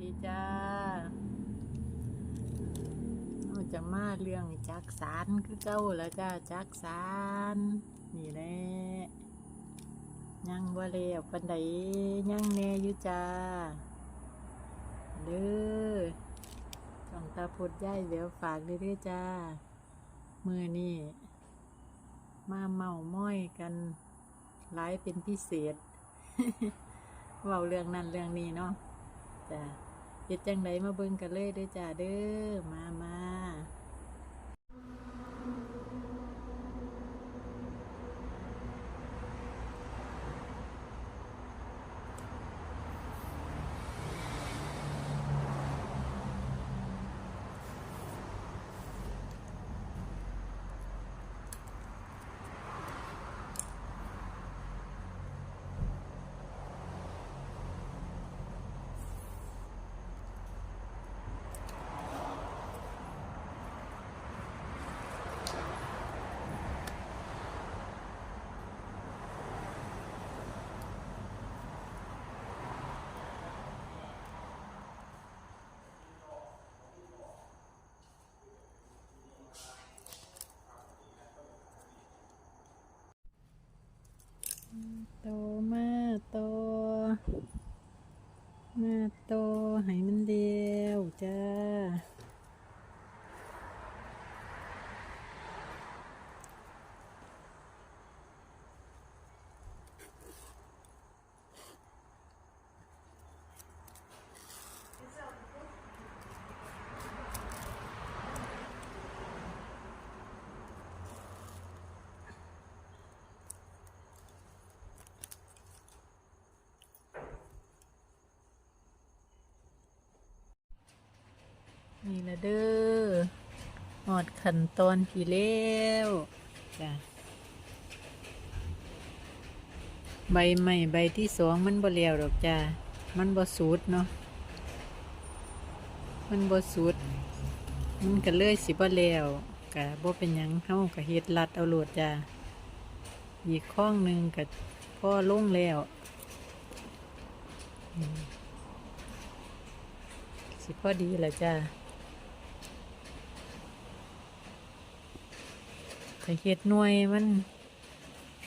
ดีจ้าเราจะมาเรื่องจักสารคือเก้าแล้วจ้าจักสารนี่แหละยังบ่เลี้ยวปันใดยังแน่อยู่จ้าเด้อช่องตาพุดย่ายเดี๋ยวฝากเด้อๆจ้ามือนี่มาเมาม้อยกันหลายเป็นพิเศษเว้าเรื่องนั้นเรื่องนี้เนาะจ้ะ เฮ็ดจังไดมาเบิ่งกันเลยเด้อจ้าเด้อมามา โตมาโตมาโตให้มันดียวจ้า นี่ละเด้อหอดขันตอนที่แล้วจ้ะใบใหม่ใบที่สองมันบ่แล้วดอกจ้า มันบ่สูดเนาะ มันบ่สูด มันก็เลยสิบ่แล้วกะบ่เป็นหยังเฮาก็เฮ็ดลัดเอาโลดจ้า อีกข้องหนึ่งก็พ่อลงแล้วสิพอดีแหละจ้า ถ้าเฮ็ดหน่วยมัน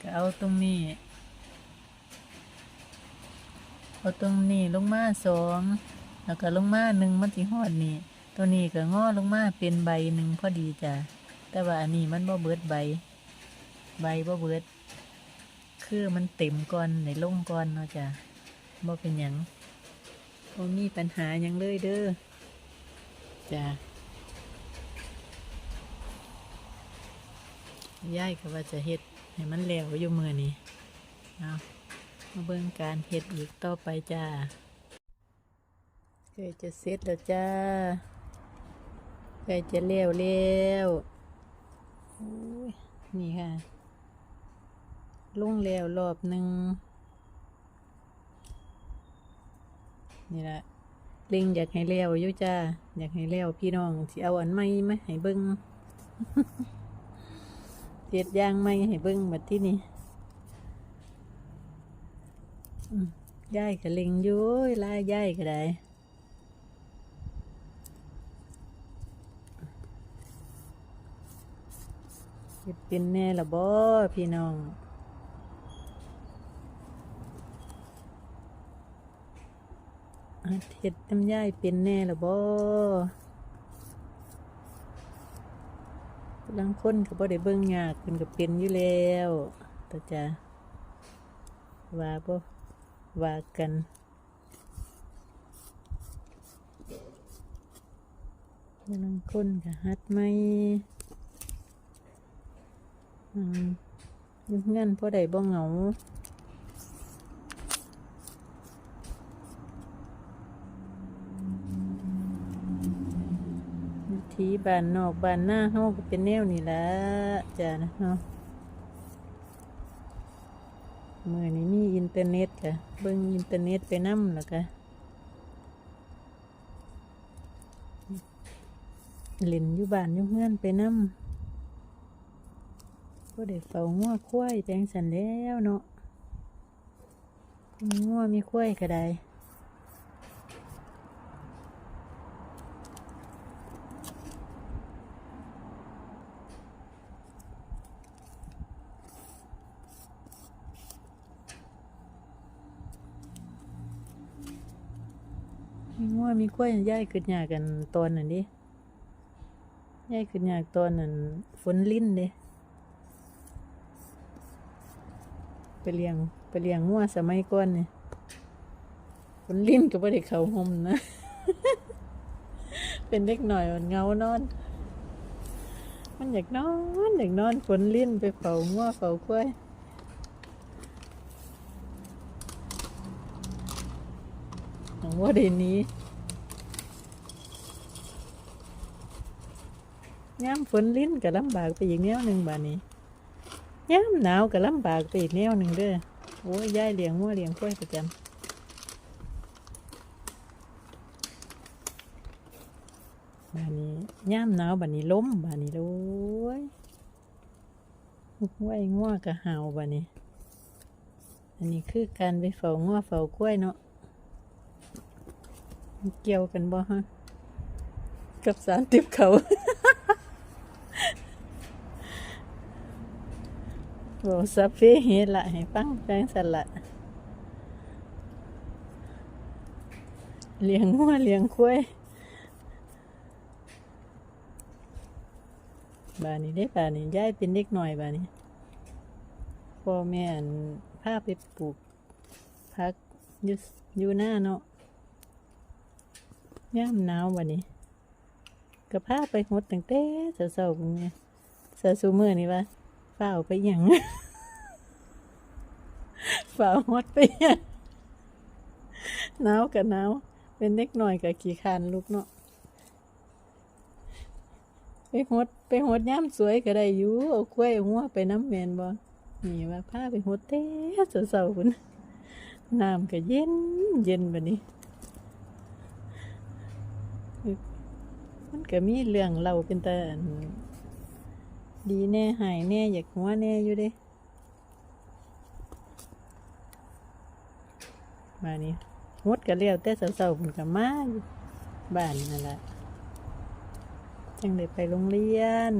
ก็เอาตรงนี้ เอาตรงนี้ลงมาสองแล้วก็ลงมาหนึ่งมันสิฮอดนี่ ตัวนี้ก็งอลงมาเป็นใบหนึ่งพอดีจ้ะ แต่ว่าอันนี้มันบ่เบิดใบ ใบบ่เบิด คือมันเต็มก่อนในลงก่อนเนาะจ้ะบ่เป็นหยังบ่มีปัญหาหยังเลยเด้อจ้ะ ย่ายก็ว่าจะเฮ็ดให้มันแล้วอยู่มือนี้เอามาเบิ่งการเฮ็ดอีกต่อไปจ้าใกล้จะเสร็จแล้วจ้าใกล้จะแล้วแล้วโอ้ยนี่ค่ะลงแล้วรอบหนึ่งนี่ละลิงอยากให้แล้วอยู่จ้าอยากให้แล้วพี่น้องสิเอาอันใหม่ไมให้เบิ่ง เจ็ดยางไม่ให้เบิ้งบัดที่นี่ย่ายกระเล็งยู่โอ้ยลายย่ายก็ได้เฮ็ดเป็นแน่ละบ่พี่น้องเฮ็ดน้ำย่ายเป็นแน่ละบ่ ลังคนก็บ่ได้เบิ่งยากเพิ่นก็เป็นอยู่แล้วตาจะว่าบ่ว่ากันลังคนก็ฮัดไม่อืมยุ่งงั้นพอได้บ่เหงาวิธี บ้านนอกบ้านหน้าเฮาก็เป็นแนวนี่ละจ้ะนะเนาะมื่อนี้มีอินเทอร์เน็ตจ้ะเบิ่งอินเทอร์เน็ตไปนำแล้วก็เล่นอยู่บ้านอยู่เฮือนไปนำก็ได้เฝ้างัวควายแปลงสันแล้วเนาะมีงัวมีควายก็ได้ งัวมีกล้วยย้ายขึ้นยากกันตอนนั้นดิย้ายขึ้นยากตอนนั้นฝนลิ้นเด้ไปเลี้ยงไปเลี้ยงงัวสมัยก่อนเนี่ยฝนลิ้นก็บ่ได้เขาห่มนะ เป็นเด็กหน่อยมันเงานอน มันอยากนอนอยากนอนฝนลิ้นไปเฝ้างัวเฝ้ากล้วย วังว่าเดยวนี้ย่ามฝนลิ้นก็ลำบากไปอีกแนวหนึ่งบานี้ย่ามหนาวก็ลำบากไปอีกแนวหนึ่งเด้อโอ้ยยายเลี้ยงงัวเลี้ยงกล้วยประจำบานี้ย่ามหนาวบานี้ล้มบานี้โอ้ยห้วยงัวกะหาวบานี้ อันนี้คือการไปเฝ้างัวเฝ้ากล้วยเนาะ เกี่ยวกันบ่ฮะกับสารติบเขาบอกสัพเพเหระให้ฟังแปลงสละเลี้ยงงัวเลี้ยงควายบานนี้ได้บานนี้ย้ายเป็นเด็กหน่อยบานนี้พ่อแม่อั่นพาไปปลูกพักอยู่อยู่หน้าเนาะ ย่ามหนาววันนี้ก็พาไปหดตั้งแต่เช้าๆเนี่ยเสาสูมือนี่ว่าฝ้าวไปยังฝ้าวหดไปยังหนาวกับหนาวเป็นเด็กหน่อยกับขี่คานลูกเนาะไปหดไปหดย่ามสวยก็ได้อยู่เอากล้วยหัวไปน้ำแมนบ่นี่ว่าพาไปหดเต้เช้าๆพุ่นน้ำก็เย็นเย็นบัดนี้ มันก็มีเรื่องเราเป็นแต่อันดีแน่หายแน่อยากหัวแน่อยู่เด้มานี่หดก็เลี้ยวแต่เสาๆมันก็มาอยู่บ้านนั่นแหละจังเด้ไปโรงเรียน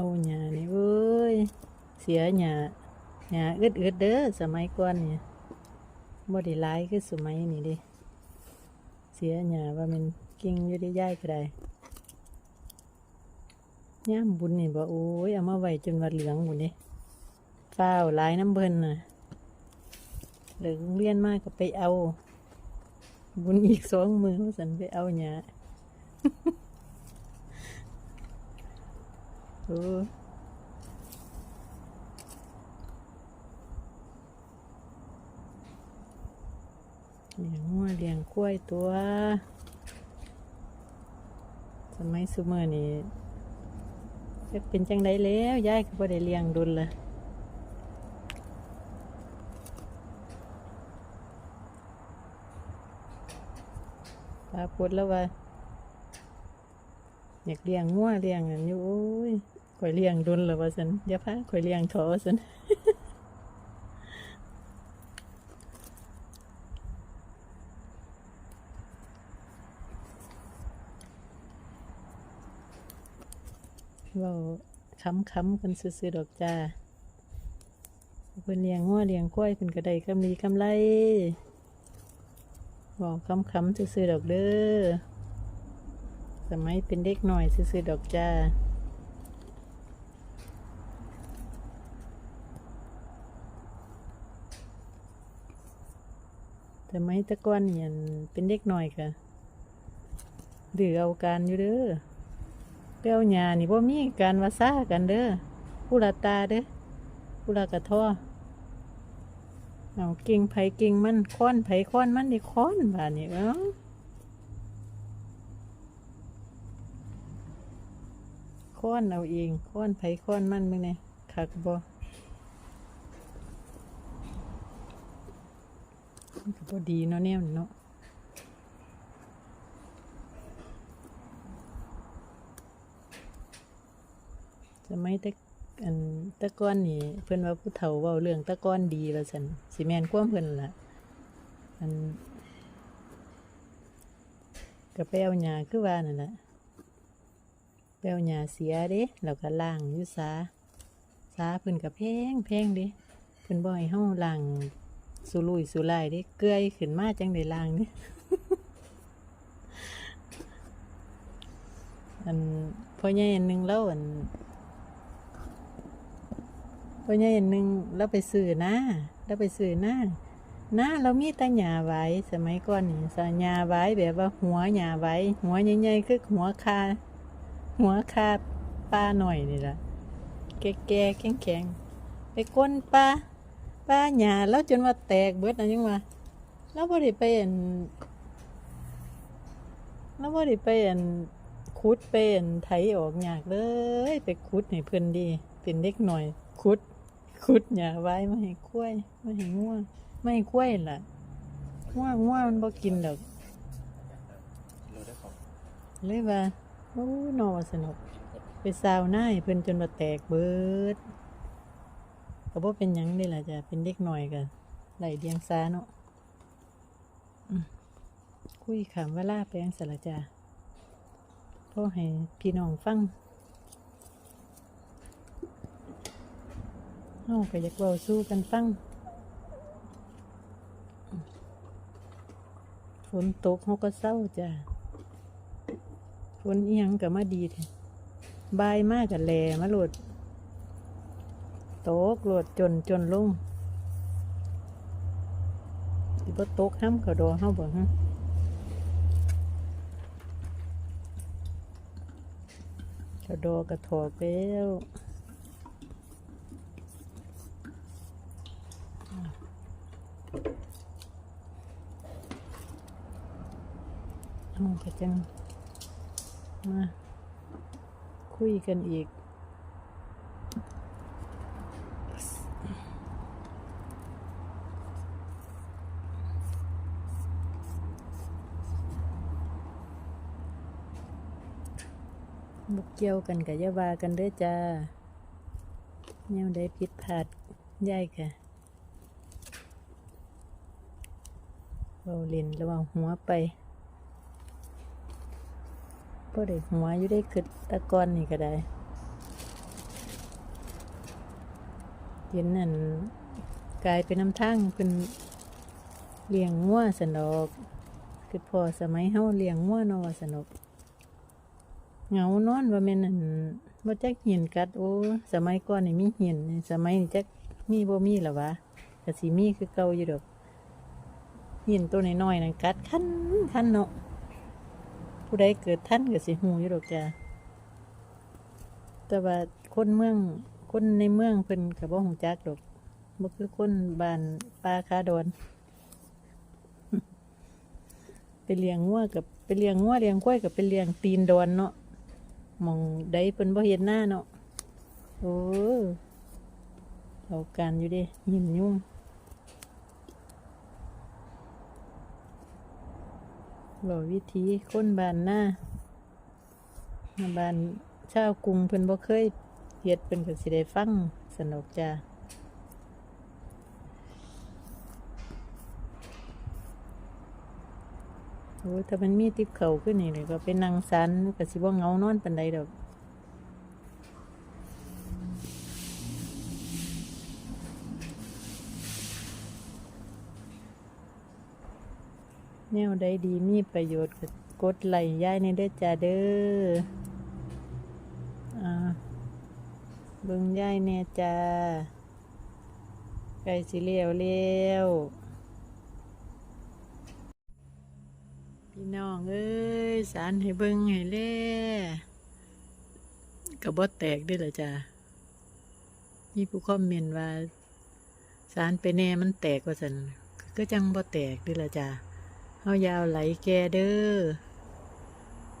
เอาหยานี่เว้ย เสียหยาหยาอึดอึดเด้อสมัยก่อนเนี่ยบ่ได้หลายคือสมัยนี้เดิเสียหยาว่ามันกิ่งอยู่ได้ย่ายก็ได้ย่ามบุญนี่บ่โอ้ยเอามาไว้จนว่าเหลืองหมดเด้ฟ้าวลายน้ำเบิ่นน่ะเลิกโรงเรียนมากก็ไปเอา บุญอีกสองมือสันไปเอาหยา เออเลี้ยงงัวเลี้ยงกล้วยตัวสมัยซุเมอร์นี่จะเป็นจังไดแล้วยายก็บ่ได้เลี้ยงดุลละปลาพูดแล้วว่า อยากเลี้ยงงัวเลี้ยงอันอยู่โอ้ยข่อยเลี้ยงดุนแล้วว่าซั่นอย่าพาข่อยเลี้ยงถอซั่นเว้าค้ำๆกันซื่อดอกจ้าเพิ่นเลี้ยงงัวเลี้ยงกล้วยเพิ่นก็ได้กำลีกำไรเว้าค้ำซื่อดอกเด้อ สมัยเป็นเด็กหน่อยซื้อดอกจ้าแต่ไมตะก้อนเนี่ยเป็นเด็กหน่อยกะดื้อเอาการอยู่เด้อเปี้ยวหยานี่บ่มีการวาซ่ากันเด้อผู้ละตาเด้อผู้ละกระท้อเอากิ่งไผกิ่งมันค้อนไผค้อนมันได้ค้อนบาดนี้เอ้า ค้อนเอาเองค้อนไผค้อนมันมึงเนี่ยคักบ่มันก็บ่ดีเนาะแนวนี้เนาะสมัยแต่อันตะก้อนนี่ เพิ่อนว่าผู้เฒ่าเว้าเรื่องตะก้อนดีว่าซั่นสิแม่นความเพิ่นล่ะอันก็ไปเอาหญ้าคือว่านั่นแหละ ไปเอาหญ้าเสียเด้แล้วก็ล้างอยู่สาสาเพิ่นก็แพงแพงเด้เพิ่นบ่ให้เฮาล้างสุรุ่ยสุร่ายเด้เกลือยขึ้นมาจังได้ล้างเด้อันพ่อใหญ่อันหนึงแล้วอันพ่อใหญ่อันหนึงเราไปซื้อนะเราไปซื้อนะนะเรามีแต่หญ้าไว้สมัยก่อนนี่สหญ้าไว้แบบว่าหัวหญ้าไว้หัวใหญ่ๆคือหัวคา หัวคาปลาหน่อยนี่ละแก่ๆแข็งๆไปก้นปลาปลาหญ้าแล้วจนว่าแตกเบิดนะยังว่าเราบ่ได้ไปอันเราบ่ได้ไปอันคุดเป็นไถออกยากเลย ไปคุดให้เพื่อนดี เป็นเด็กหน่อย คุด คุดอย่าไว้ไม่ให้กล้วยไม่ให้ง่วงไม่ให้กล้วยล่ะง่วงง่วงมันบ่กินดอกเด้อเลยว่า อ้ยนอว่าสนุก ไปซาวหน้าให้เพิ่นจนมาแตกเบิดก็บ่เป็นหยังนี่ล่ะจ้ะเป็นเด็กหน่อยกันไหลเดียงซาเนาะคุยขำว่าล่าไปยังสละจ้ะพ่อให้พี่น้องฟังเฮาก็อยากเว้าสู้กันฟังฝนตกเฮาก็เศร้าจ้ะ นเอียงก็มาดีแท้บายมากกับแลมาโหลดตกโหลดจนจนลงสิบ่ตกห้ำเขาดอเฮาบ่ฮะกระโดดกระถอกแล้วเอากระจัง มาคุยกันอีก บุกเกี่ยวกันกับยาบากันเด้อจ้าแนวได้ผิดพลาดย่ายค่ะเราเล่นระว่างหัวไป ก็ได้หัวอยู่ได้ขึ้นตะกอนนี่ก็ได้เห็นนั่นกลายเป็นน้ำทางเป็นเลี้ยงงัวสนอกคือพอสมัยเฮาเลี้ยงงัวนอวสนอกเหงานอนว่าแม่นอั่นบ่จักเหียนกัดโอ้สมัยก่อนนี่มีเหียนสมัยนี้จักมีบ่มีล่ะวะก็สิมีคือเก่าอยู่ดอกเหียนตัวน้อยๆนั่นกัดคันคันเนาะ ผู้ใดเกิดทันก็สิฮู้อยู่ดอกจ้ะแต่ว่าคนเมืองคนในเมืองเพิ่นก็บ่ฮู้จักดอกบ่คือคนบ้านป่าคาดอนไปเลี้ยงงัวกับไปเลี้ยงงัวเลี้ยงกล้วยกับไปเลี้ยงตีนดอนเนาะมองใดเพิ่นบ่เห็นหน้าเนาะโอ้เอาการอยู่เดิยินยุ่ง บอกวิธีค้นบานหน้าบานชาวกรุงเพิ่นบ่เคยเฮ็ดเพิ่นก็สิได้ฟังสนุกจ้าโอ้ถ้ามันมีติบเข่าขึ้นนี่เลยก็ไปนั่งสันก็สิบ่เงานอนปานใดดอก แนวใดดีมีประโยชน์ก็กดไลค์ย้ายในเด้อจ้าเด้ออ่าเบิ่งย้ายแน่จ้าใกล้สิเลี้ยวเลี้ยวพี่น้องเอ้ยสารให้เบิ่งให้แล่ก็บ่แตกเด้วยล่ะจ้ะมีผู้คอมเมนต์ว่าสารไปแน่มันแตกว่าซั่นก็จังบ่แตกด้วยละจ้ะ เฮายาวไหลแกเด้อ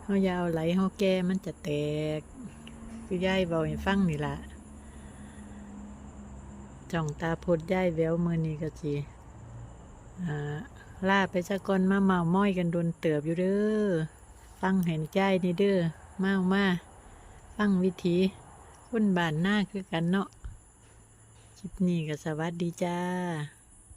เฮายาวไหลเฮาแกมันจะแตก คือยายเว้าให้ฟังนี่ละจ้องตาพดยายแววมือนี้ก็สิอ่าล่าไปซะกอนมาเมาม้อยกันโดนเติบอยู่เด้อ ฟังเห็นใจนี่เด้อมาเอามาฟังวิธีคนบ้านหน้าคือกันเนาะคลิปนี้ก็สวัสดีจ้า